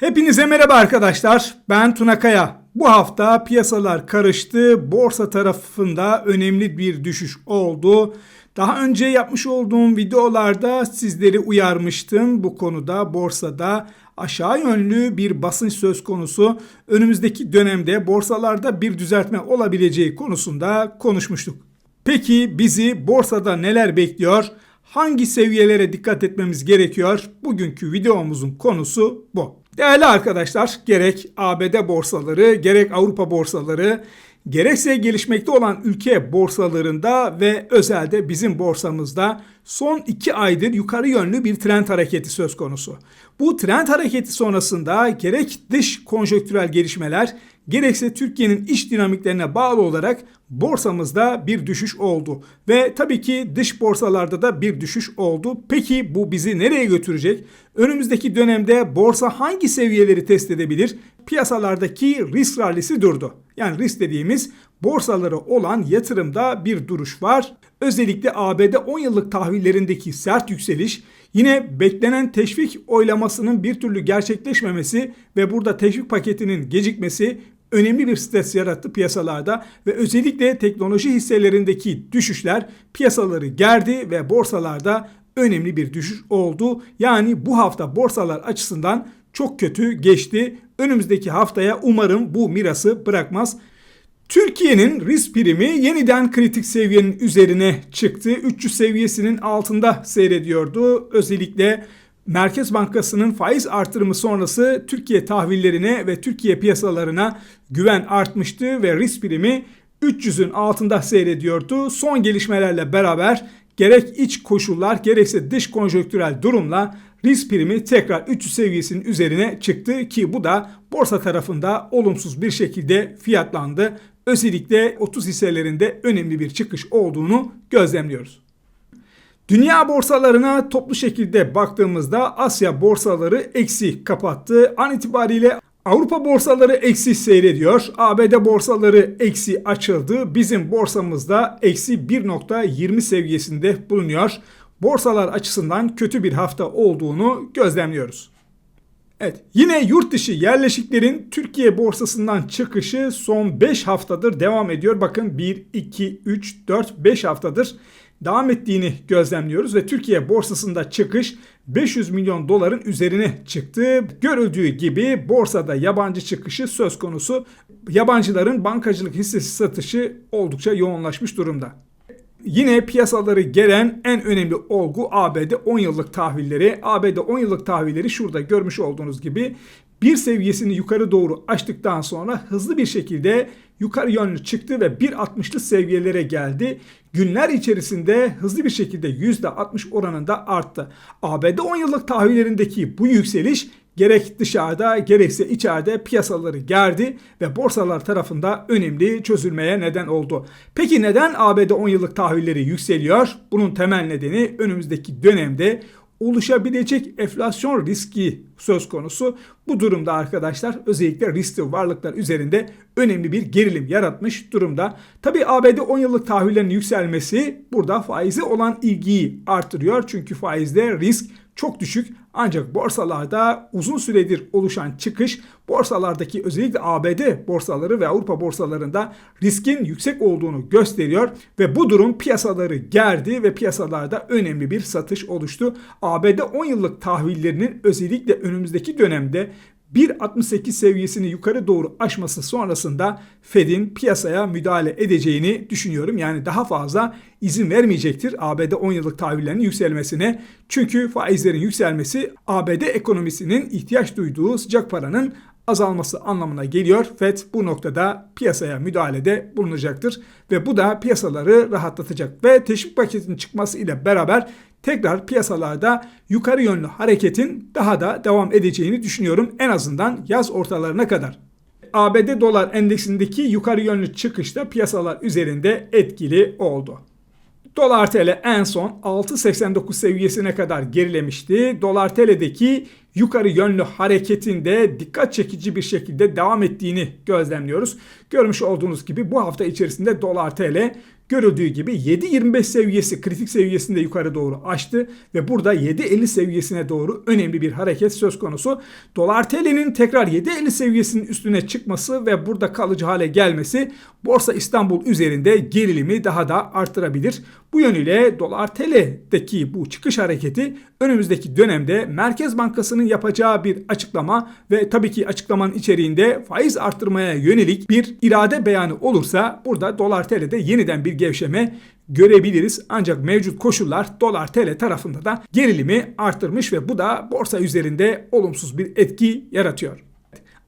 Hepinize merhaba arkadaşlar. Ben Tuna Kaya. Bu hafta piyasalar karıştı. Borsa tarafında önemli bir düşüş oldu. Daha önce yapmış olduğum videolarda sizleri uyarmıştım. Bu konuda borsada aşağı yönlü bir basınç söz konusu. Önümüzdeki dönemde borsalarda bir düzeltme olabileceği konusunda konuşmuştuk. Peki bizi borsada neler bekliyor? Hangi seviyelere dikkat etmemiz gerekiyor? Bugünkü videomuzun konusu bu. Değerli arkadaşlar, gerek ABD borsaları, gerek Avrupa borsaları, gerekse gelişmekte olan ülke borsalarında ve özelde bizim borsamızda son iki aydır yukarı yönlü bir trend hareketi söz konusu. Bu trend hareketi sonrasında gerek dış konjonktürel gelişmeler gerekse Türkiye'nin iş dinamiklerine bağlı olarak borsamızda bir düşüş oldu. Ve tabii ki dış borsalarda da bir düşüş oldu. Peki bu bizi nereye götürecek? Önümüzdeki dönemde borsa hangi seviyeleri test edebilir? Piyasalardaki risk rallisi durdu. Yani risk dediğimiz borsaları olan yatırımda bir duruş var. Özellikle ABD 10 yıllık tahvillerindeki sert yükseliş Yine beklenen teşvik oylamasının bir türlü gerçekleşmemesi ve burada teşvik paketinin gecikmesi önemli bir stres yarattı piyasalarda ve özellikle teknoloji hisselerindeki düşüşler piyasaları gerdi ve borsalarda önemli bir düşüş oldu. Yani bu hafta borsalar açısından çok kötü geçti. Önümüzdeki haftaya umarım bu mirası bırakmaz. Türkiye'nin risk primi yeniden kritik seviyenin üzerine çıktı. 300 seviyesinin altında seyrediyordu. Özellikle Merkez Bankası'nın faiz artırımı sonrası Türkiye tahvillerine ve Türkiye piyasalarına güven artmıştı ve risk primi 300'ün altında seyrediyordu. Son gelişmelerle beraber gerek iç koşullar gerekse dış konjonktürel durumla risk primi tekrar 300 seviyesinin üzerine çıktı ki bu da borsa tarafında olumsuz bir şekilde fiyatlandı. Özellikle 30 hisselerinde önemli bir çıkış olduğunu gözlemliyoruz. Dünya borsalarına toplu şekilde baktığımızda Asya borsaları eksi kapattı. An itibariyle Avrupa borsaları eksi seyrediyor. ABD borsaları eksi açıldı. Bizim borsamızda eksi 1.20 seviyesinde bulunuyor. Borsalar açısından kötü bir hafta olduğunu gözlemliyoruz. Evet, yine yurt dışı yerleşiklerin Türkiye borsasından çıkışı son 5 haftadır devam ediyor. Bakın 1, 2, 3, 4, 5 haftadır devam ettiğini gözlemliyoruz ve Türkiye borsasında çıkış 500 milyon doların üzerine çıktı. Görüldüğü gibi borsada yabancı çıkışı söz konusu. Yabancıların bankacılık hissesi satışı oldukça yoğunlaşmış durumda. Yine piyasaları gelen en önemli olgu ABD 10 yıllık tahvilleri. ABD 10 yıllık tahvilleri şurada görmüş olduğunuz gibi bir seviyesini yukarı doğru açtıktan sonra hızlı bir şekilde yukarı yönlü çıktı ve 1.60'lı seviyelere geldi. Günler içerisinde hızlı bir şekilde %60 oranında arttı. ABD 10 yıllık tahvillerindeki bu yükseliş gerek dışarıda gerekse içeride piyasaları gerdi ve borsalar tarafında önemli çözülmeye neden oldu. Peki neden ABD 10 yıllık tahvilleri yükseliyor? Bunun temel nedeni önümüzdeki dönemde oluşabilecek enflasyon riski söz konusu. Bu durumda arkadaşlar özellikle riskli varlıklar üzerinde önemli bir gerilim yaratmış durumda. Tabi ABD 10 yıllık tahvillerin yükselmesi burada faizi olan ilgiyi artırıyor. Çünkü faizde risk çok düşük ancak borsalarda uzun süredir oluşan çıkış borsalardaki özellikle ABD borsaları ve Avrupa borsalarında riskin yüksek olduğunu gösteriyor ve bu durum piyasaları gerdi ve piyasalarda önemli bir satış oluştu. ABD 10 yıllık tahvillerinin özellikle önümüzdeki dönemde 1.68 seviyesini yukarı doğru aşması sonrasında Fed'in piyasaya müdahale edeceğini düşünüyorum. Yani daha fazla izin vermeyecektir ABD 10 yıllık tahvillerinin yükselmesine. Çünkü faizlerin yükselmesi ABD ekonomisinin ihtiyaç duyduğu sıcak paranın azalması anlamına geliyor. FED bu noktada piyasaya müdahalede bulunacaktır ve bu da piyasaları rahatlatacak ve teşvik paketinin çıkması ile beraber tekrar piyasalarda yukarı yönlü hareketin daha da devam edeceğini düşünüyorum en azından yaz ortalarına kadar. ABD dolar endeksindeki yukarı yönlü çıkışta piyasalar üzerinde etkili oldu. Dolar TL en son 6.89 seviyesine kadar gerilemişti. Dolar TL'deki yukarı yönlü hareketinde dikkat çekici bir şekilde devam ettiğini gözlemliyoruz. Görmüş olduğunuz gibi bu hafta içerisinde dolar TL görüldüğü gibi 7.25 seviyesi kritik seviyesinde yukarı doğru açtı ve burada 7.50 seviyesine doğru önemli bir hareket söz konusu. Dolar TL'nin tekrar 7.50 seviyesinin üstüne çıkması ve burada kalıcı hale gelmesi Borsa İstanbul üzerinde gerilimi daha da artırabilir. Bu yönüyle dolar TL'deki bu çıkış hareketi önümüzdeki dönemde Merkez Bankası'nın yapacağı bir açıklama ve tabii ki açıklamanın içeriğinde faiz artırmaya yönelik bir irade beyanı olursa burada dolar TL'de yeniden bir gevşeme görebiliriz. Ancak mevcut koşullar dolar TL tarafında da gerilimi artırmış ve bu da borsa üzerinde olumsuz bir etki yaratıyor.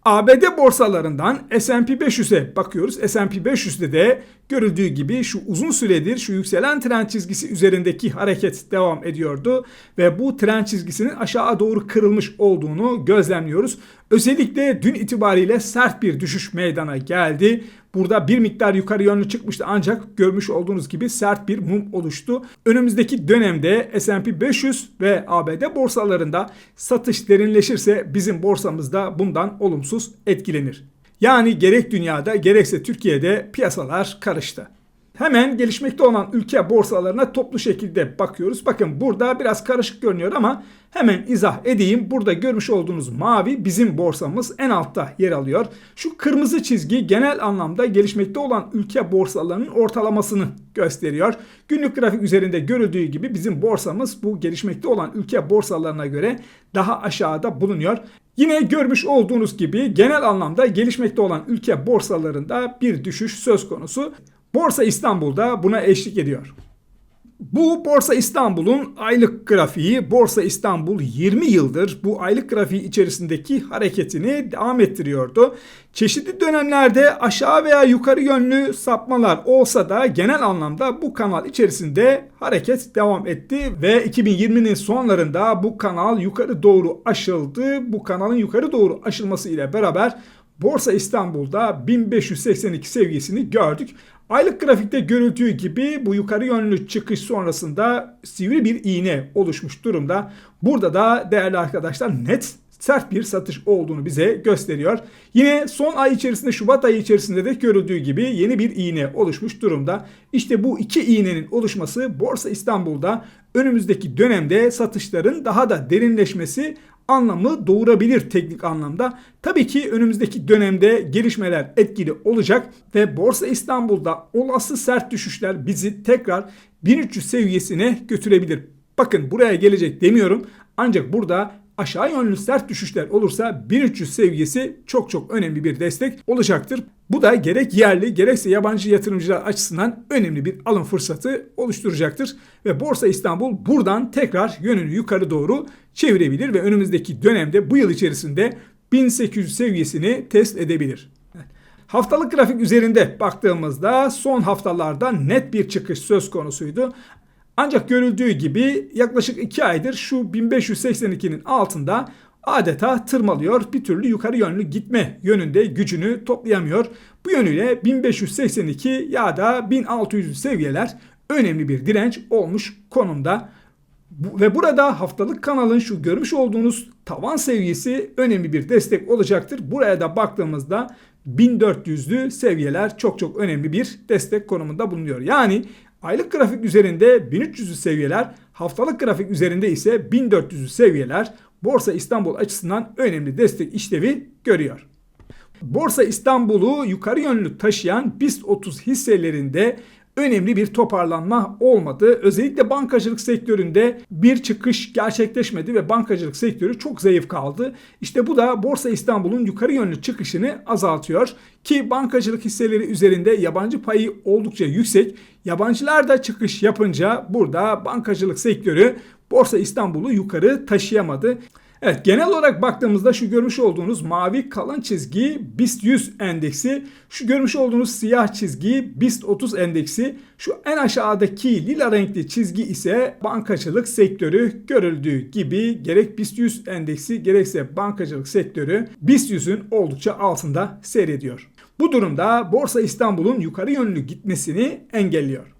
ABD borsalarından S&P 500'e bakıyoruz. S&P 500'de de görüldüğü gibi şu uzun süredir şu yükselen trend çizgisi üzerindeki hareket devam ediyordu ve bu trend çizgisinin aşağı doğru kırılmış olduğunu gözlemliyoruz. Özellikle dün itibariyle sert bir düşüş meydana geldi. Burada bir miktar yukarı yönlü çıkmıştı ancak görmüş olduğunuz gibi sert bir mum oluştu. Önümüzdeki dönemde S&P 500 ve ABD borsalarında satış derinleşirse bizim borsamızda bundan olumsuz etkilenir. Yani gerek dünyada gerekse Türkiye'de piyasalar karıştı. Hemen gelişmekte olan ülke borsalarına toplu şekilde bakıyoruz. Bakın burada biraz karışık görünüyor ama hemen izah edeyim. Burada görmüş olduğunuz mavi bizim borsamız en altta yer alıyor. Şu kırmızı çizgi genel anlamda gelişmekte olan ülke borsalarının ortalamasını gösteriyor. Günlük grafik üzerinde görüldüğü gibi bizim borsamız bu gelişmekte olan ülke borsalarına göre daha aşağıda bulunuyor. Yine görmüş olduğunuz gibi genel anlamda gelişmekte olan ülke borsalarında bir düşüş söz konusu. Borsa İstanbul'da buna eşlik ediyor. Bu Borsa İstanbul'un aylık grafiği. Borsa İstanbul 20 yıldır bu aylık grafiği içerisindeki hareketini devam ettiriyordu. Çeşitli dönemlerde aşağı veya yukarı yönlü sapmalar olsa da genel anlamda bu kanal içerisinde hareket devam etti ve 2020'nin sonlarında bu kanal yukarı doğru aşıldı. Bu kanalın yukarı doğru aşılması ile beraber Borsa İstanbul'da 1582 seviyesini gördük. Aylık grafikte görüldüğü gibi bu yukarı yönlü çıkış sonrasında sivri bir iğne oluşmuş durumda. Burada da değerli arkadaşlar net sert bir satış olduğunu bize gösteriyor. Yine son ay içerisinde Şubat ayı içerisinde de görüldüğü gibi yeni bir iğne oluşmuş durumda. İşte bu iki iğnenin oluşması Borsa İstanbul'da önümüzdeki dönemde satışların daha da derinleşmesi anlamı doğurabilir teknik anlamda. Tabii ki önümüzdeki dönemde gelişmeler etkili olacak ve Borsa İstanbul'da olası sert düşüşler bizi tekrar 1300 seviyesine götürebilir. Bakın buraya gelecek demiyorum ancak burada aşağı yönlü sert düşüşler olursa 1300 seviyesi çok çok önemli bir destek olacaktır. Bu da gerek yerli gerekse yabancı yatırımcılar açısından önemli bir alım fırsatı oluşturacaktır. Ve Borsa İstanbul buradan tekrar yönünü yukarı doğru çevirebilir ve önümüzdeki dönemde bu yıl içerisinde 1800 seviyesini test edebilir. Haftalık grafik üzerinde baktığımızda son haftalarda net bir çıkış söz konusuydu. Ancak görüldüğü gibi yaklaşık 2 aydır şu 1582'nin altında adeta tırmalıyor. Bir türlü yukarı yönlü gitme yönünde gücünü toplayamıyor. Bu yönüyle 1582 ya da 1600 seviyeler önemli bir direnç olmuş konumda. Ve burada haftalık kanalın şu görmüş olduğunuz tavan seviyesi önemli bir destek olacaktır. Buraya da baktığımızda 1400'lü seviyeler çok çok önemli bir destek konumunda bulunuyor. Yani aylık grafik üzerinde 1300'lü seviyeler, haftalık grafik üzerinde ise 1400'lü seviyeler Borsa İstanbul açısından önemli destek işlevi görüyor. Borsa İstanbul'u yukarı yönlü taşıyan BIST 30 hisselerinde önemli bir toparlanma olmadı. Özellikle bankacılık sektöründe bir çıkış gerçekleşmedi ve bankacılık sektörü çok zayıf kaldı. İşte bu da Borsa İstanbul'un yukarı yönlü çıkışını azaltıyor ki bankacılık hisseleri üzerinde yabancı payı oldukça yüksek. Yabancılar da çıkış yapınca burada bankacılık sektörü Borsa İstanbul'u yukarı taşıyamadı. Evet genel olarak baktığımızda şu görmüş olduğunuz mavi kalın çizgi BIST 100 endeksi, şu görmüş olduğunuz siyah çizgi BIST 30 endeksi, şu en aşağıdaki lila renkli çizgi ise bankacılık sektörü görüldüğü gibi gerek BIST 100 endeksi gerekse bankacılık sektörü BIST 100'ün oldukça altında seyrediyor. Bu durumda Borsa İstanbul'un yukarı yönlü gitmesini engelliyor.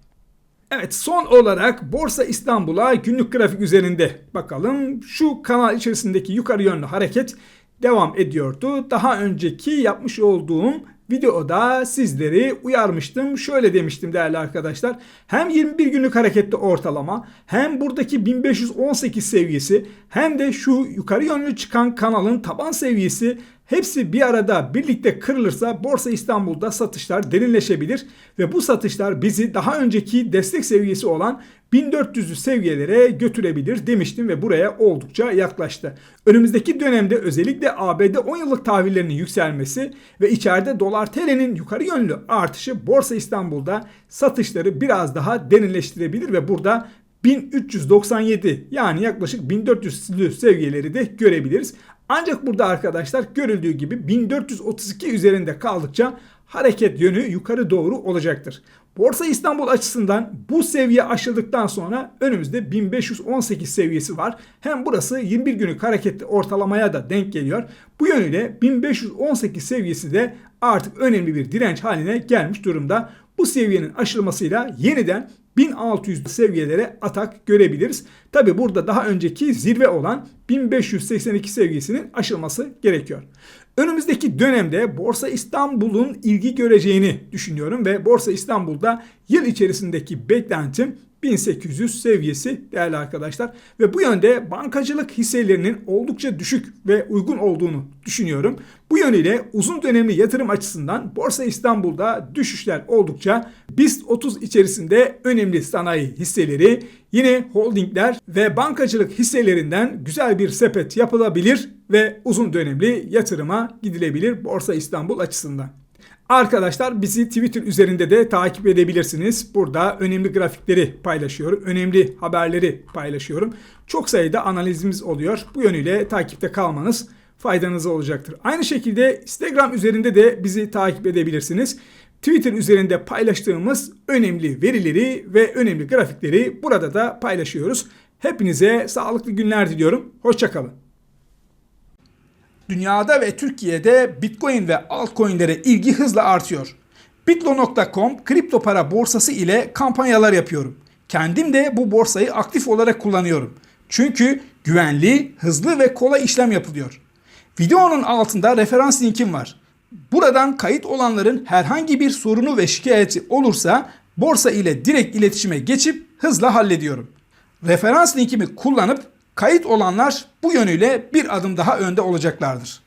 Evet son olarak Borsa İstanbul'a günlük grafik üzerinde bakalım. Şu kanal içerisindeki yukarı yönlü hareket devam ediyordu. Daha önceki yapmış olduğum videoda sizleri uyarmıştım. Şöyle demiştim değerli arkadaşlar. Hem 21 günlük harekette ortalama hem buradaki 1518 seviyesi hem de şu yukarı yönlü çıkan kanalın taban seviyesi Hepsi bir arada birlikte kırılırsa Borsa İstanbul'da satışlar derinleşebilir ve bu satışlar bizi daha önceki destek seviyesi olan 1400'lü seviyelere götürebilir demiştim ve buraya oldukça yaklaştı. Önümüzdeki dönemde özellikle ABD 10 yıllık tahvillerinin yükselmesi ve içeride dolar TL'nin yukarı yönlü artışı Borsa İstanbul'da satışları biraz daha derinleştirebilir ve burada 1397 yani yaklaşık 1400'lü seviyeleri de görebiliriz. Ancak burada arkadaşlar görüldüğü gibi 1432 üzerinde kaldıkça hareket yönü yukarı doğru olacaktır. Borsa İstanbul açısından bu seviye aşıldıktan sonra önümüzde 1518 seviyesi var. Hem burası 21 günlük hareketli ortalamaya da denk geliyor. Bu yönüyle 1518 seviyesi de artık önemli bir direnç haline gelmiş durumda. Bu seviyenin aşılmasıyla yeniden 1600 seviyelere atak görebiliriz. Tabi burada daha önceki zirve olan 1582 seviyesinin aşılması gerekiyor. Önümüzdeki dönemde Borsa İstanbul'un ilgi göreceğini düşünüyorum ve Borsa İstanbul'da yıl içerisindeki beklentim 1800 seviyesi değerli arkadaşlar. Ve bu yönde bankacılık hisselerinin oldukça düşük ve uygun olduğunu düşünüyorum. Bu yönüyle uzun dönemli yatırım açısından Borsa İstanbul'da düşüşler oldukça BIST 30 içerisinde önemli sanayi hisseleri, yine holdingler ve bankacılık hisselerinden güzel bir sepet yapılabilir ve uzun dönemli yatırıma gidilebilir Borsa İstanbul açısından. Arkadaşlar bizi Twitter üzerinde de takip edebilirsiniz. Burada önemli grafikleri paylaşıyorum. Önemli haberleri paylaşıyorum. Çok sayıda analizimiz oluyor. Bu yönüyle takipte kalmanız faydanıza olacaktır. Aynı şekilde Instagram üzerinde de bizi takip edebilirsiniz. Twitter üzerinde paylaştığımız önemli verileri ve önemli grafikleri burada da paylaşıyoruz. Hepinize sağlıklı günler diliyorum. Hoşçakalın. Dünyada ve Türkiye'de Bitcoin ve altcoin'lere ilgi hızla artıyor. Bitlo.com kripto para borsası ile kampanyalar yapıyorum. Kendim de bu borsayı aktif olarak kullanıyorum. Çünkü güvenli, hızlı ve kolay işlem yapılıyor. Videonun altında referans linkim var. Buradan kayıt olanların herhangi bir sorunu ve şikayeti olursa borsa ile direkt iletişime geçip hızla hallediyorum. Referans linkimi kullanıp Kayıt olanlar bu yönüyle bir adım daha önde olacaklardır.